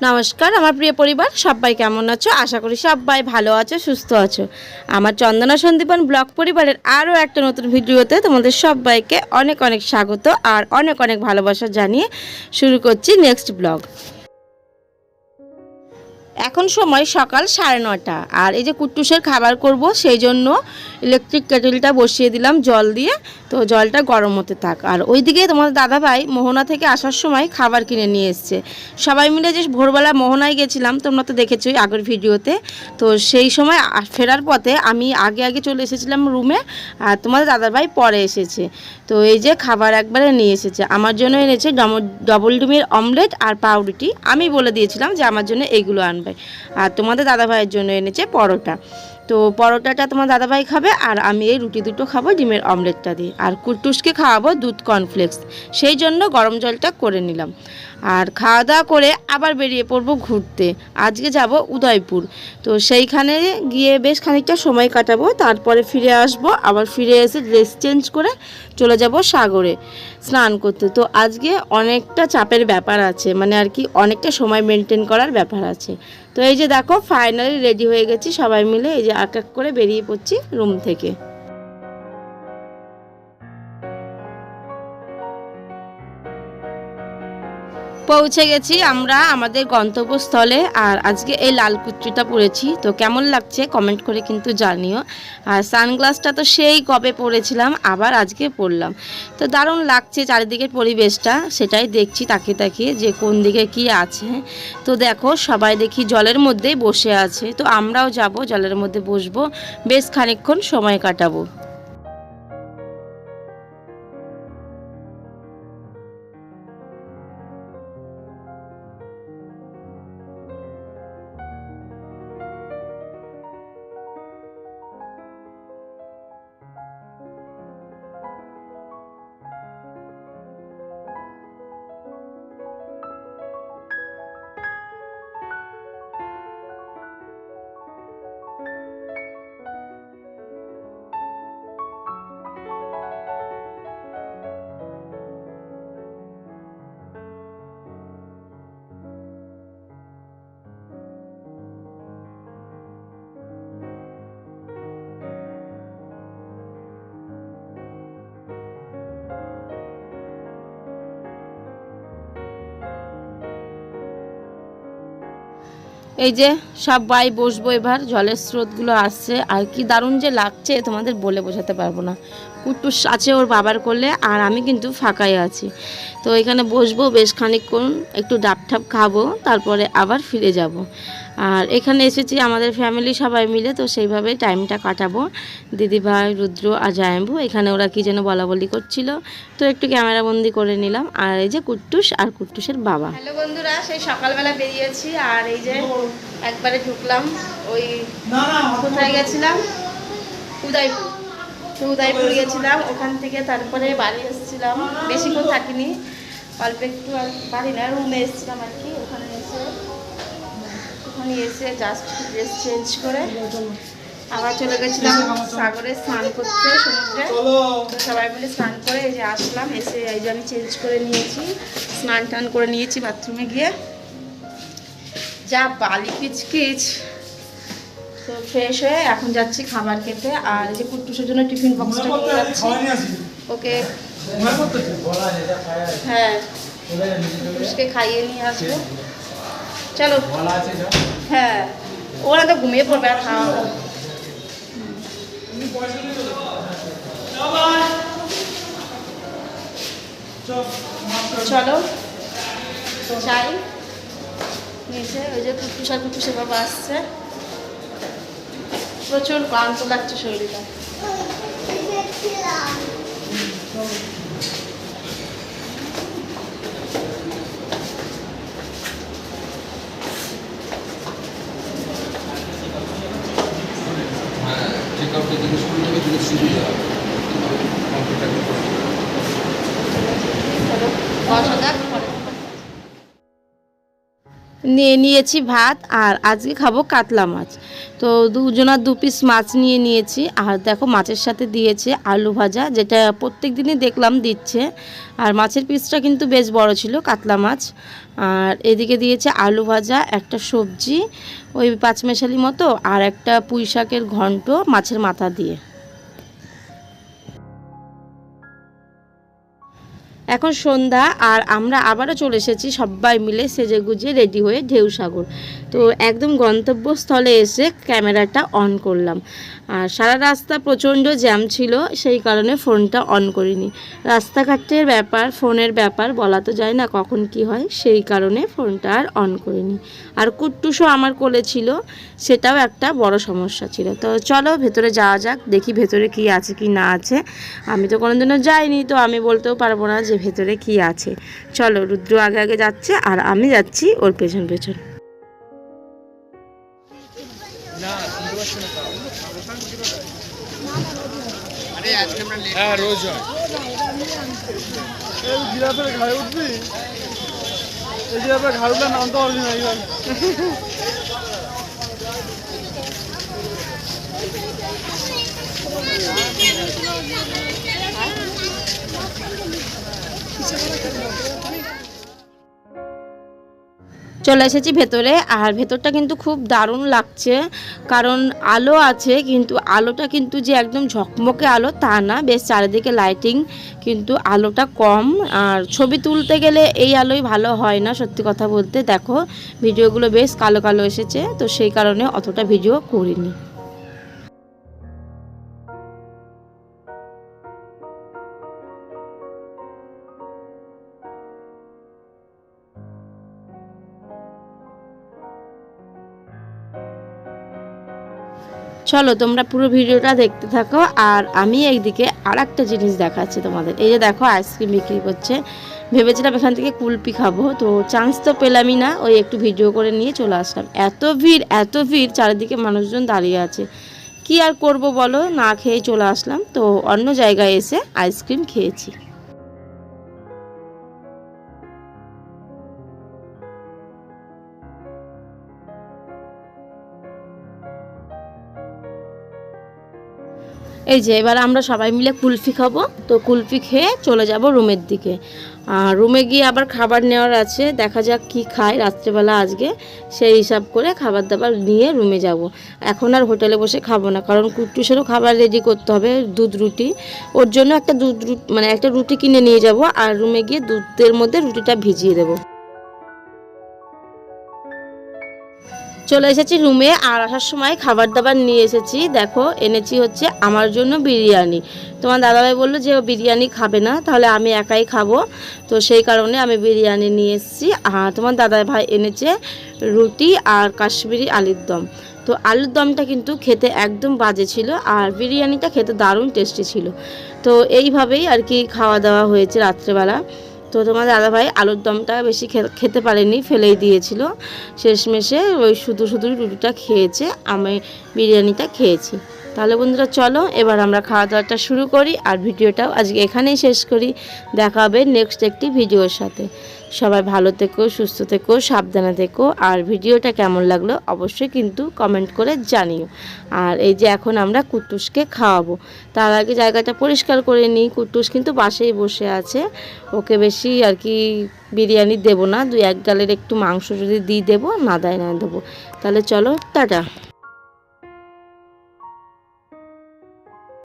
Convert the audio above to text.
নমস্কার, আমার প্রিয় পরিবার, সবাই কেমন আছো? আশা করি সবাই ভালো আছো, সুস্থ আছো। আমার চন্দনা সন্দীপন ব্লগ পরিবারের আরও একটা নতুন ভিডিওতে তোমাদের সবাইকে অনেক অনেক স্বাগত আর অনেক অনেক ভালোবাসা জানিয়ে শুরু করছি নেক্সট ব্লগ এখন সময় সকাল সাড়ে নটা আর এই যে কুট্টুসের খাবার করব সেই জন্য ইলেকট্রিক কেটেলটা বসিয়ে দিলাম জল দিয়ে। তো জলটা গরম হতে থাক। আর ওইদিকে তোমাদের দাদাভাই মোহনা থেকে আসার সময় খাবার কিনে নিয়ে এসছে। সবাই মিলে যে ভোরবেলা মোহনায় গেছিলাম, তোমরা তো দেখেছোই আগের ভিডিওতে। তো সেই সময় ফেরার পথে আমি আগে আগে চলে এসেছিলাম রুমে, আর তোমাদের দাদাভাই পরে এসেছে। তো এই যে খাবার একবারে নিয়ে এসেছে। আমার জন্য এনেছে ডবল ডিমের অমলেট আর পাউরুটি। আমি বলে দিয়েছিলাম যে আমার জন্য এইগুলো আনবে। আর তোমাদের দাদাভাইয়ের জন্য এনেছে পরোটা। তো পরোটাটা তোমার দাদাভাই খাবে আর আমি এই রুটি দুটো খাব ডিমের অমলেটটা দিয়ে। আর কুটুসকে খাওয়াবো দুধ কর্নফ্লেক্স। সেই জন্য গরম জলটা করে নিলাম। আর খাওয়া দাওয়া করে আবার বেরিয়ে পড়ব ঘুরতে। আজকে যাব উদয়পুর। তো সেইখানে গিয়ে বেশ খানিকটা সময় কাটাবো, তারপরে ফিরে আসব, আবার ফিরে এসে ড্রেস চেঞ্জ করে চলে যাব সাগরে স্নান করতে। তো আজকে অনেকটা চাপের ব্যাপার আছে মানে আর কি অনেকটা সময় মেনটেন করার ব্যাপার আছে। তো এই যে দেখো ফাইনালি রেডি হয়ে গেছি সবাই মিলে, এই যে এক এক করে বেরিয়ে পড়ছি রুম থেকে। পৌঁছে গেছি আমরা আমাদের গন্তব্যস্থলে আর আজকে এই লাল কুচুটা পরেছি তো কেমন লাগছে কমেন্ট করে কিন্তু জানিও। আর সানগ্লাসটা তো সেই কবে পরেছিলাম আবার আজকে পরলাম তো দারুণ লাগছে চারিদিকের পরিবেশটা, সেটাই দেখছি তাকে তাকিয়ে যে কোন দিকে কি আছে। তো দেখো, সবাই দেখি জলের মধ্যেই বসে আছে। তো আমরাও যাব, জলের মধ্যে বসবো, বেশ খানিকক্ষণ সময় কাটাবো। এই যে সব বাই বসবো এবার, জলের স্রোতগুলো আসছে। আর কি দারুণ যে লাগছে, তোমাদের বলে বোঝাতে পারব না। কুটুস আছে ওর বাবার করলে আর আমি কিন্তু ফাঁকাই আছি। তো এখানে বসবো বেশ খানিকক্ষণ, একটু ডাব ঠাপ খাব, তারপরে আবার ফিরে যাব। আর এখানে এসেছি আমাদের ফ্যামিলি সবাই মিলে তো সেইভাবে টাইমটা কাটাবো। দিদিভাই রুদ্র আর জায়াম্বু এখানে ওরা কি যেন বলা বলি করছিল। তো একটু ক্যামেরা বন্দি করে নিলাম। আর এই যে কুট্টুস আর কুট্টুসের বাবা। হ্যালো বন্ধুরা সেই সকালবেলা বেরিয়েছি আর এই যে একবারে ঢুকলাম ওই কোথায় গেছিলাম? উদয়পুর তো উদয়পুর গেছিলাম। ওখান থেকে তারপরে বাড়ি এসেছিলাম। বেশিক্ষণ থাকিনি অল্প একটু আর বাড়ি না রুমে এসেছিলাম আর কি ওখানে ওখানে এসে জাস্ট ড্রেস চেঞ্জ করে আবার চলে গেছিলাম সাগরে স্নান করতে সমুদ্রে। তো সবাই মিলে স্নান করে এই যে আসলাম এসে এই যে আমি চেঞ্জ করে নিয়েছি স্নান টান করে নিয়েছি বাথরুমে গিয়ে। যা বালি কিচকিচ তো ফ্রেশ হয়ে এখন যাচ্ছি খাবার খেতে আর এই যে কুট্টুসের জন্য টিফিন বক্সটা নিয়ে যাচ্ছি। ওকে। হ্যাঁ। কুট্টুসকে খাইয়ে নিয়ে আসব। চলো। হ্যাঁ ওরা তো ঘুমিয়ে পড়বে আর খাওয়া। চলো, চাই। নিচে ওই যে কুটুসা কুটুসে বাবা আসছে। প্রচুর ক্লান্ত লাগছে শরীরটা চেক আপটা জিজ্ঞেস করলে যদি সুবিধা হবে কম্পিউটারে করে চলো বসা যাক পরে নিয়ে নিয়েছি ভাত আর আজকে খাব কাতলা মাছ। তো দুজনার দু পিস মাছ নিয়ে নিয়েছি আর দেখো মাছের সাথে দিয়েছে আলু ভাজা, যেটা প্রত্যেক দিনই দেখলাম দিচ্ছে। আর মাছের পিসটা কিন্তু বেশ বড় ছিল, কাতলা মাছ। আর এদিকে দিয়েছে আলু ভাজা, একটা সবজি, ওই পাঁচমেশালি মতো, আর একটা পুঁই শাকের ঘন্ট মাছের মাথা দিয়ে। এখন সন্ধ্যা আর আমরা আবারও চলে এসেছি সবাই মিলে সেজে গুজে রেডি হয়ে ঢেউসাগর। তো একদম গন্তব্যস্থলে এসে ক্যামেরাটা অন করলাম। আর সারা রাস্তা প্রচণ্ড জ্যাম ছিল, সেই কারণে ফোনটা অন করিনি। রাস্তাঘাটের ব্যাপার, ফোনের ব্যাপার বলা তো যায় না কখন কি হয়, সেই কারণে ফোনটা আর অন করিনি। আর কুট্টুসও আমার কোলে ছিল, সেটাও একটা বড় সমস্যা ছিল। তো চলো ভেতরে যাওয়া যাক, দেখি ভেতরে কি আছে কি না আছে। আমি তো কোনোদিনও যাইনি, তো আমি বলতেও পারব না যে ভেতরে কি আছে। চলো রুদ্র আগে আগে যাচ্ছে, আর আমি যাচ্ছি ওর পেছন পেছন। হ্যাঁ রোজ এই জিরাফের ঘাড়ে উঠবি এই জিরাফের ঘাড়ে উঠলে নামতে পারবি না এইবার চলে এসেছি ভেতরে, আর ভেতরটা কিন্তু খুব দারুণ লাগছে। কারণ আলো আছে, কিন্তু আলোটা কিন্তু যে একদম ঝকমকে আলো তা না, বেশ চারিদিকে লাইটিং কিন্তু আলোটা কম। আর ছবি তুলতে গেলে এই আলোই ভালো হয় না, সত্যি কথা বলতে। দেখো, ভিডিওগুলো বেশ কালো কালো এসেছে, তো সেই কারণে অতটা ভিডিও করিনি। চলো তোমরা পুরো ভিডিওটা দেখতে থাকো, আর আমি এইদিকে আর একটা জিনিস দেখাচ্ছি তোমাদের। এই যে দেখো, আইসক্রিম বিক্রি করছে। ভেবেছিলাম এখান থেকে কুলপি খাব, তো চান্স তো পেলামই না। ওই একটু ভিডিও করে নিয়ে চলে আসলাম। এত ভিড় এত ভিড়, চারিদিকে মানুষজন দাঁড়িয়ে আছে। কি আর করব বলো? না খেয়ে চলে আসলাম। তো অন্য জায়গায় এসে আইসক্রিম খেয়েছি। এই যে, এবার আমরা সবাই মিলে কুলফি খাব। তো কুলফি খেয়ে চলে যাব রুমের দিকে। আর রুমে গিয়ে আবার খাবার নেওয়ার আছে। দেখা যাক কি খাই রাত্রেবেলা আজকে। সেই হিসাব করে খাবার দাবার নিয়ে রুমে যাব। এখন আর হোটেলে বসে খাব না। কারণ কুট্টুসেরও খাবার রেডি করতে হবে, দুধ, রুটি। ওর জন্য একটা দুধ মানে একটা রুটি কিনে নিয়ে যাব। আর রুমে গিয়ে দুধের মধ্যে রুটিটা ভিজিয়ে দেবো। চলে এসেছি রুমে আর আসার সময় খাবার দাবার নিয়ে এসেছি। দেখো, এনেছি হচ্ছে আমার জন্য বিরিয়ানি। তোমার দাদাভাই বলল যে বিরিয়ানি খাবে না, তাহলে আমি একাই খাব। তো সেই কারণে আমি বিরিয়ানি নিয়ে এসেছি। আর তোমার দাদা ভাই এনেছে রুটি আর কাশ্মীরি আলুর দম। তো আলুর দমটা কিন্তু খেতে একদম বাজে ছিল আর বিরিয়ানিটা খেতে দারুণ টেস্টি ছিল। তো এইভাবেই আর কি খাওয়া দাওয়া হয়েছে রাত্রেবেলা। তো তোমার দাদাভাই আলুর দমটা বেশি খেতে পারেনি, ফেলেই দিয়েছিল। শেষমেশে ওই শুধু শুধু রুটিটা খেয়েছে, আমি বিরিয়ানিটা খেয়েছি। তাহলে বন্ধুরা চলো, এবার আমরা খাওয়া দাওয়াটা শুরু করি আর ভিডিওটাও আজকে এখানেই শেষ করি। দেখা হবে নেক্সট একটি ভিডিওর সাথে। সবাই ভালো থেকো, সুস্থ থেকো, সাবধানে থেকো। আর ভিডিওটা কেমন লাগল অবশ্যই কিন্তু কমেন্ট করে জানিও। আর এই যে এখন আমরা কুট্টুসকে খাওয়াবো। তার আগে জায়গাটা পরিষ্কার করে নিই। কুট্টুস কিন্তু বাসেই বসে আছে। ওকে বেশি আর কি বিরিয়ানি দেবো না। দুই এক গালের একটু মাংস যদি দিয়ে দেবো না দেয় না দেবো। তাহলে চলো, টাটা।